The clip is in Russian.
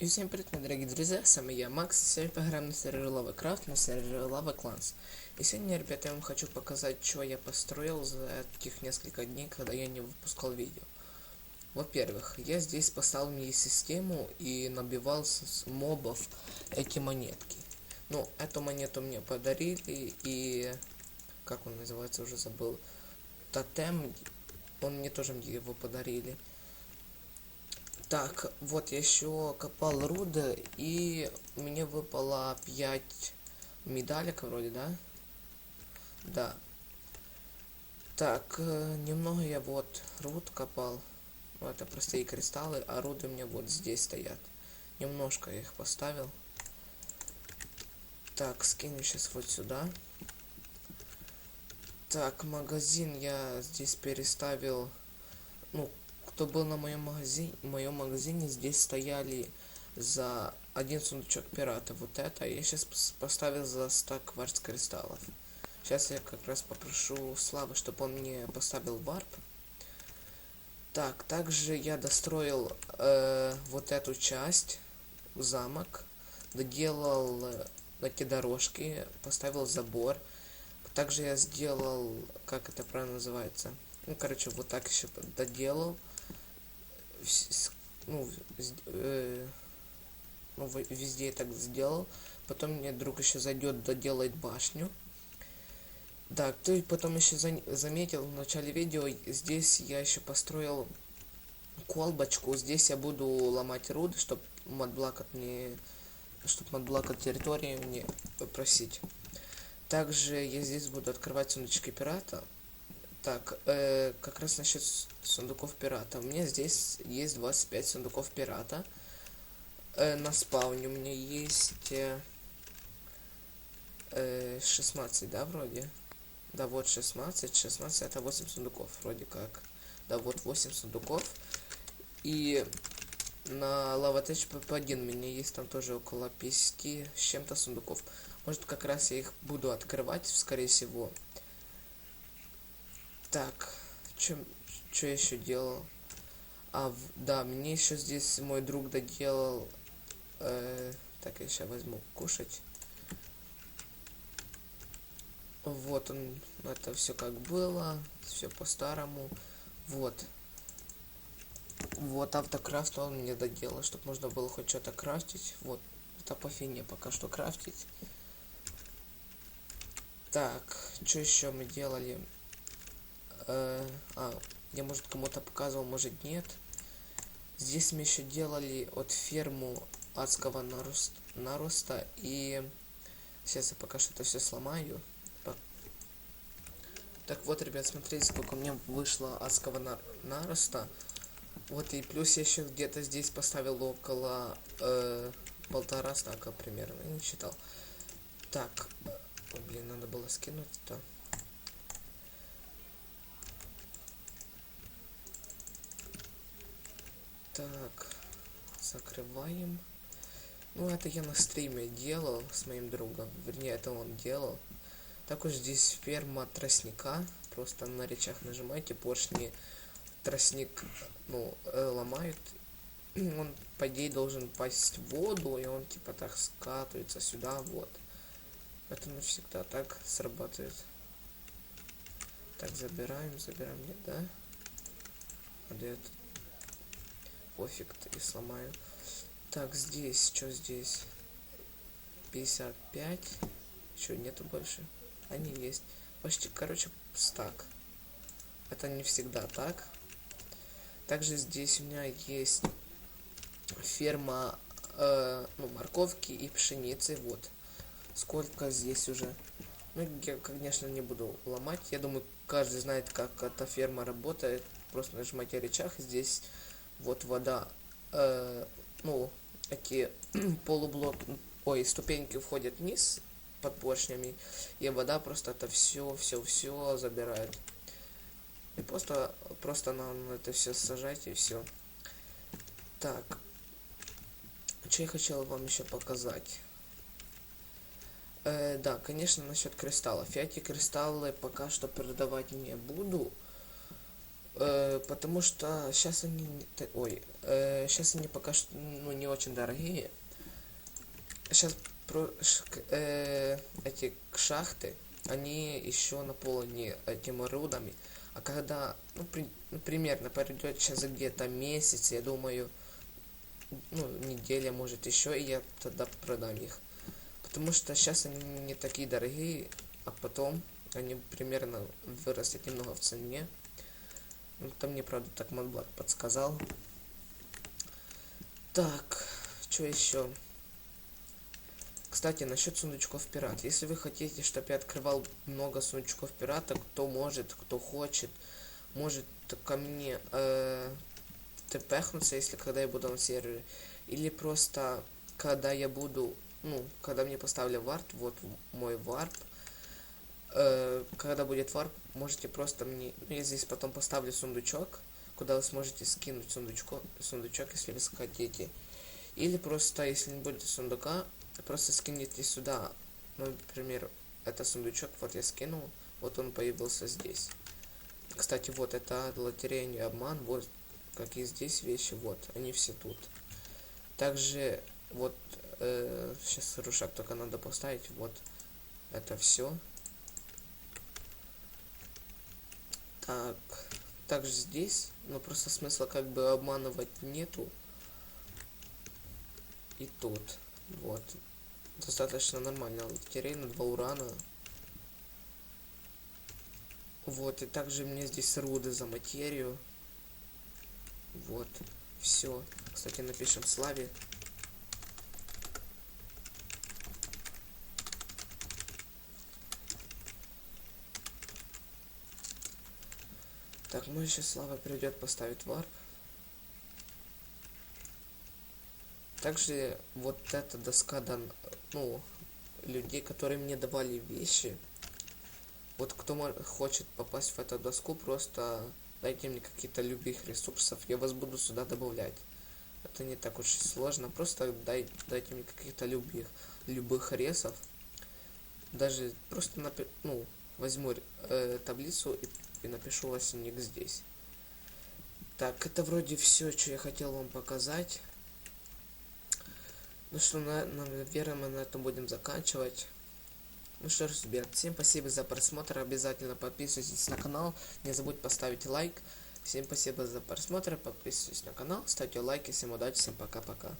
И всем привет, мои дорогие друзья, с вами я, Макс, сегодня поиграем на сервере Lava на сервере Lava Clans. И сегодня, ребята, я вам хочу показать, что я построил за этих несколько дней, когда я не выпускал видео. Во-первых, я здесь поставил мне систему и набивал с мобов эти монетки. Ну, эту монету мне подарили, и... Как он называется, уже забыл. Тотем, он мне тоже его подарили. Так, вот я еще копал руды, и мне выпало 5 медалек вроде, да? Да. Так, э, немного я вот руд копал. Ну, это простые кристаллы, а руды у меня вот здесь стоят. Немножко я их поставил. Так, скину сейчас вот сюда. Так, магазин я здесь переставил, ну, кто был на моем магазине, в моем магазине, здесь стояли за один сундучок пирата. Вот это я сейчас поставил за 100 кварц кристаллов. Сейчас я как раз попрошу Славы, чтобы он мне поставил варп. Так, также я достроил э, вот эту часть, замок, доделал э, эти дорожки, поставил забор. Также я сделал, как это правильно называется, ну, короче, вот так еще доделал. Ну, э, ну, везде я так сделал. Потом мне друг еще зайдет, доделает башню. Да, кто потом еще за, заметил в начале видео, здесь я еще построил колбочку. Здесь я буду ломать руды, чтобы модблок от мне, чтобы модблок от территории мне попросить. Также я здесь буду открывать сундучки пирата. Так, э, как раз насчет сундуков пирата. У меня здесь есть 25 сундуков пирата. Э, на спауне у меня есть э, 16, да, вроде? Да, вот 16. 16 это 8 сундуков, вроде как. Да, вот 8 сундуков. И на Lavatex PP1 у меня есть там тоже около 50 с чем-то сундуков. Может, как раз я их буду открывать, скорее всего. Так, что я еще делал? А, да, мне еще здесь мой друг доделал. Э, так, я сейчас возьму кушать. Вот он, это все как было, все по-старому. Вот. Вот автокрафт он мне доделал, чтобы можно было хоть что-то крафтить. Вот. Это по фине пока что крафтить. Так, что еще мы делали? Э, а, я, может, кому-то показывал, может, нет. Здесь мы еще делали от ферму адского нарост, нароста. И сейчас я пока что это все сломаю. Так вот, ребят, смотрите, сколько мне вышло адского нар нароста. Вот и плюс я еще где-то здесь поставил около э, полтора стака примерно. Я не читал. Так, о, блин, надо было скинуть-то. Так, закрываем. Ну, это я на стриме делал с моим другом. Вернее, это он делал. Також здесь ферма тростника. Просто на речах нажимаете, поршни тростник ну, э, ломают. Он, по идее, должен пасть в воду, и он типа так скатывается сюда, вот. Это навсегда так срабатывает. Так, забираем, забираем, нет, да? А где это? Пофиг, и сломаю. Так, здесь, что здесь? 55. Еще нету больше. Они есть. Почти, короче, стак. Это не всегда так. Также здесь у меня есть ферма э, ну, морковки и пшеницы. Вот сколько здесь уже. Ну, я, конечно, не буду ломать. Я думаю, каждый знает, как эта ферма работает. Просто нажимаете рычаг. Здесь вот вода. Э, ну, эти полублок... Ой, ступеньки входят вниз под поршнями. И вода просто это все, все, все забирает. И просто, просто нам это все сажать и все. Так. Что я хотел вам еще показать? Э, да, конечно, насчет кристаллов. Я эти кристаллы пока что продавать не буду. Э, потому что сейчас они... Ой, э, сейчас они пока что ну, не очень дорогие. Сейчас про, э, эти шахты, они еще наполнены этими рудами. А когда, ну, при- ну, примерно пройдет сейчас где-то месяц, я думаю, ну, неделя, может, еще, и я тогда продам их. Потому что сейчас они не такие дорогие, а потом они примерно вырастут немного в цене. Там мне, правда, так Модблак подсказал. Так, что еще? Кстати, насчет сундучков пират. Если вы хотите, чтобы я открывал много сундучков пирата, кто может, кто хочет, может ко мне э, тпхнуться, если когда я буду на сервере. Или просто, когда я буду, ну, когда мне поставили варп, вот мой варп, э, когда будет варп, можете просто мне, ну, я здесь потом поставлю сундучок, куда вы сможете скинуть сундучко, сундучок, если вы хотите. Или просто, если не будет сундука, просто скинете сюда. Ну, например, это сундучок, вот я скинул, вот он появился здесь. Кстати, вот это лотерея не обман, вот какие здесь вещи, вот, они все тут. Также, вот, э, сейчас рушак только надо поставить, вот, это все. Так, также здесь, но просто смысла как бы обманывать нету. И тут, вот, достаточно нормально, лотерея на два урана. Вот, и также мне здесь руды за материю. Вот, все. Кстати, напишем Славе. Так, ну еще Слава придет, поставит варп. Также вот эта доска дан, ну, людей, которые мне давали вещи. Вот кто хочет попасть в эту доску, просто дайте мне какие-то любых ресурсов, я вас буду сюда добавлять. Это не так уж сложно, просто дай, дайте мне каких-то любых, любых ресов. Даже просто ну, возьму э, таблицу и, и напишу ник здесь. Так, это вроде все, что я хотел вам показать. Ну что, на- наверное, мы на этом будем заканчивать. Ну что ж, ребят, всем спасибо за просмотр. Обязательно подписывайтесь на канал. Не забудь поставить лайк. Всем спасибо за просмотр. Подписывайтесь на канал, ставьте лайки. Всем удачи, всем пока-пока.